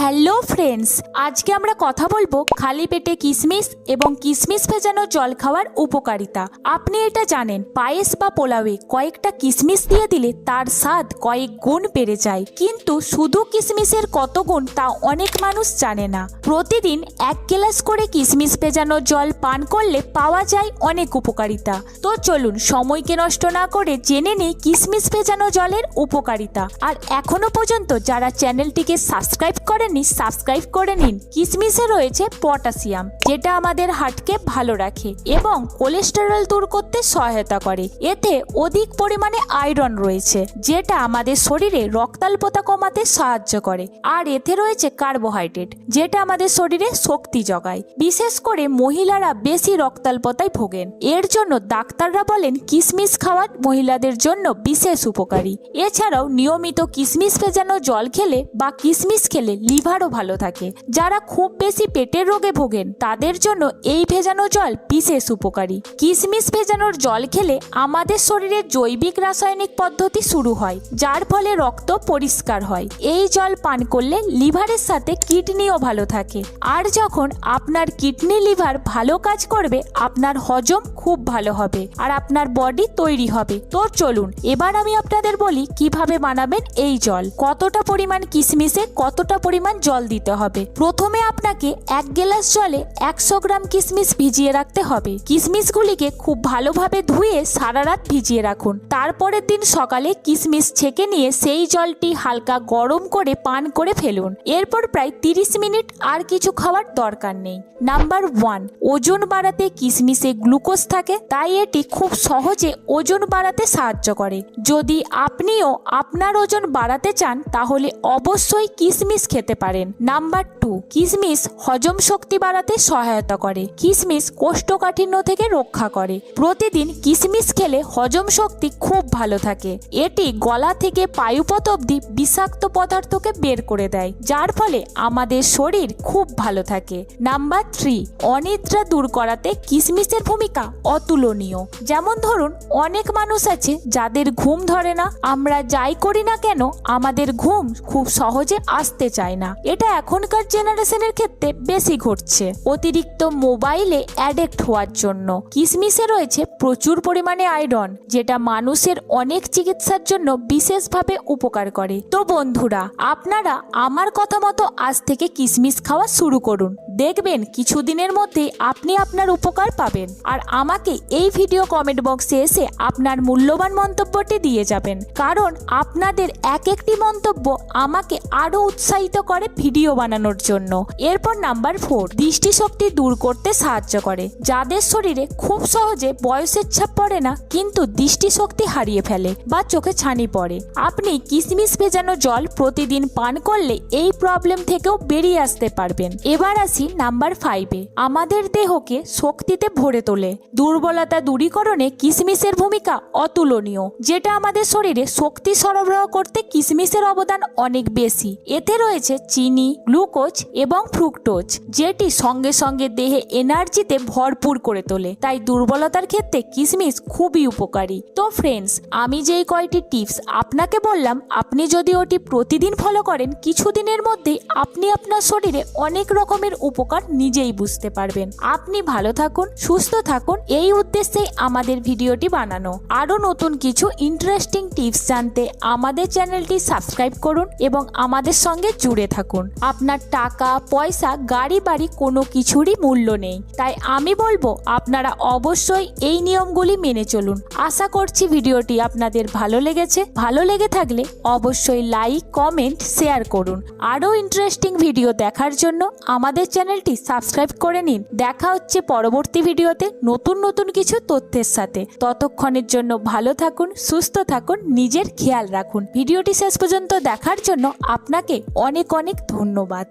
Hello friends, আজকে আমরা কথা বলব খালি পেটে কিশমিশ এবং কিশমিশ ভেজানো জল খাওয়ার উপকারিতা। আপনি এটা জানেন, পায়েস বা পোলাওয়ে কয়েকটা কিশমিশ দিয়ে দিলে তার স্বাদ কয়েক গুণ বেড়ে যায়। কিন্তু শুধু কিশমিশের কত গুণ তা অনেক মানুষ জানে না। প্রতিদিন এক গ্লাস করে কিশমিশ ভেজানো জল পান করলে পাওয়া যায় অনেক উপকারিতা। তো চলুন, সময়কে নষ্ট না করে জেনে নেই কিশমিশ ভেজানো জলের উপকারিতা। আর এখনও পর্যন্ত যারা চ্যানেলটিকে সাবস্ক্রাইব করেননি সাবস্ক্রাইব করে নিন। কিশমিশে রয়েছে পটাশিয়াম, যেটা আমাদের হার্টকে ভালো রাখে এবং কোলেস্টেরল দূর করতে সহায়তা করে। এতে অধিক পরিমাণে আয়রন রয়েছে, যেটা আমাদের শরীরে রক্তাল্পতা কমাতে সাহায্য করে। আর এতে রয়েছে কার্বোহাইড্রেট, যেটা আমাদের শরীরে শক্তি জগায় বিশেষ করে মহিলারা বেশি রক্তাল্পতায় ভোগেন। এর জন্য ডাক্তাররা বলেন কিশমিশ খাওয়া মহিলাদের জন্য বিশেষ উপকারী। এছাড়াও নিয়মিত কিশমিশ ভেজানো জল খেলে বা কিশমিশ খেলে লিভারও ভালো থাকে। যারা খুব বেশি পেটের রোগে ভোগেন, তাদের জন্য এই ভেজানো জল বিশেষ উপকারী। কিশমিশ ভেজানোর জল খেলে আমাদের শরীরে জৈবিক রাসায়নিক পদ্ধতি শুরু হয়, যার ফলে রক্ত পরিষ্কার হয়। এই জল পান করলে লিভারের সাথে কিডনিও ভালো থাকে। আর যখন আপনার কিডনি লিভার ভালো কাজ করবে, আপনার হজম খুব ভালো হবে আর আপনার বডি তৈরি হবে। তো চলুন, এবার আমি আপনাদের বলি কীভাবে বানাবেন এই জল। কতটা পরিমাণ কিশমিশে কতটা পরিমাণ জল দিতে হবে। প্রথমে আপনাকে এক গ্লাস জলে একশো গ্রাম কিশমিশ ভিজিয়ে রাখতে হবে। কিশমিশগুলিকে খুব ভালোভাবে ধুয়ে সারা রাত ভিজিয়ে রাখুন। তারপরের দিন সকালে কিশমিশ ছেঁকে নিয়ে সেই জলটি হালকা গরম করে পান করে ফেলুন। এরপর প্রায় তিরিশ মিনিট আর কিছু খাওয়ার দরকার নেই। নাম্বার ওয়ান, ওজন বাড়াতে কিশমিশে গ্লুকোজ থাকে, তাই এটি খুব সহজে ওজন বাড়াতে সাহায্য করে। যদি আপনিও আপনার ওজন বাড়াতে চান, তাহলে অবশ্যই কিশমিশ খেতে পারেন। নাম্বার টু কিশমিশ হজম শক্তি বাড়াতে সহায়তা করে। কিশমিশ কোষ্ঠকাঠিন্য থেকে রক্ষা করে। প্রতিদিন কিশমিশ খেলে হজম শক্তি খুব ভালো থাকে। এটি গলা থেকে পায়ুপথ অবধি বিষাক্ত পদার্থকে বের করে দেয়, যার ফলে আমাদের শরীর খুব ভালো থাকে। নাম্বার থ্রি, অনিদ্রা দূর করাতে কিশমিশের ভূমিকা অতুলনীয়। যেমন ধরুন, অনেক মানুষ আছে যাদের ঘুম ধরে না, আমরা যাই করি না কেন, আমাদের ঘুম খুব সহজে আসতে চায় না। এটা এখনকার জেনারেশনের ক্ষেত্রে বেশি ঘটছে। অতিরিক্ত মোবাইলে অ্যাডেক্ট হওয়ার জন্য। কিশমিশে রয়েছে প্রচুর পরিমাণে আয়রন যেটা মানুষের অনেক চিকিৎসার জন্য বিশেষভাবে উপকার করে। তো বন্ধুরা, আপনারা আমার কথা মতো আজ থেকে কিশমিশ খাওয়া শুরু করুন। দেখবেন কিছুদিনের মধ্যে আপনি আপনার উপকার পাবেন। আর আমাকে এই ভিডিও কমেন্ট বক্সে এসে আপনার মূল্যবান মন্তব্যটি দিয়ে যাবেন। কারণ আপনাদের এক একটি মন্তব্য আমাকে আরও উৎসাহিত করে ভিডিও বানানোর জন্য। এরপর নাম্বার ফোর, দৃষ্টিশক্তি দূর করতে সাহায্য করে, যাদের শরীরে খুব সহজে বয়সের ছাপ পড়ে না, কিন্তু দৃষ্টিশক্তি হারিয়ে ফেলে বা চোখে ছানি পড়ে। আপনি কিশমিশ ভেজানো জল প্রতিদিন পান করলে এই প্রবলেম থেকেও বেরিয়ে আসতে পারবেন। এবার আসি নাম্বার ফাইভে আমাদের দেহকে শক্তিতে ভরে তোলে। দুর্বলতা দূরীকরণে কিশমিশের ভূমিকা অতুলনীয়, যেটা আমাদের শরীরে শক্তি সরবরাহ করতে কিশমিশের অবদান অনেক বেশি। এতে রয়েছে চিনি, গ্লুকোজ এবং ফ্রুক্টোজ, যেটি সঙ্গে সঙ্গে দেহে এনার্জিতে ভরপুর করে তোলে। তাই দুর্বলতার ক্ষেত্রে কিশমিশ খুবই উপকারী। তো ফ্রেন্ডস আমি যেই কয়টি টিপস আপনাকে বললাম, আপনি যদি ওটি প্রতিদিন ফলো করেন, কিছুদিনের মধ্যেই আপনি আপনার শরীরে অনেক রকমের উপকার নিজেই বুঝতে পারবেন। আপনি ভালো থাকুন, সুস্থ থাকুন, এই উদ্দেশ্যেই আমাদের ভিডিওটি বানানো। আরও নতুন কিছু ইন্টারেস্টিং টিপস জানতে আমাদের চ্যানেলটি সাবস্ক্রাইব করুন এবং আমাদের সঙ্গে জুড়ে থাকুন। আপনার টাকা, পয়সা, গাড়ি বাড়ি কোনো কিছুরই মূল্য নেই। তাই আমি বলব, আপনারা অবশ্যই এই নিয়মগুলি মেনে চলুন। আশা করছি ভিডিওটি আপনাদের ভালো লেগেছে। ভালো লেগে থাকলে অবশ্যই লাইক, কমেন্ট, শেয়ার করুন। আরও ইন্টারেস্টিং ভিডিও দেখার জন্য আমাদের চ্যানেলটি সাবস্ক্রাইব করে নিন। দেখা হচ্ছে পরবর্তী ভিডিওতে নতুন নতুন কিছু তথ্যের সাথে। ততক্ষণের জন্য ভালো থাকুন, সুস্থ থাকুন, নিজের খেয়াল রাখুন। ভিডিওটি শেষ পর্যন্ত দেখার জন্য আপনাকে অনেক অনেক ধন্যবাদ।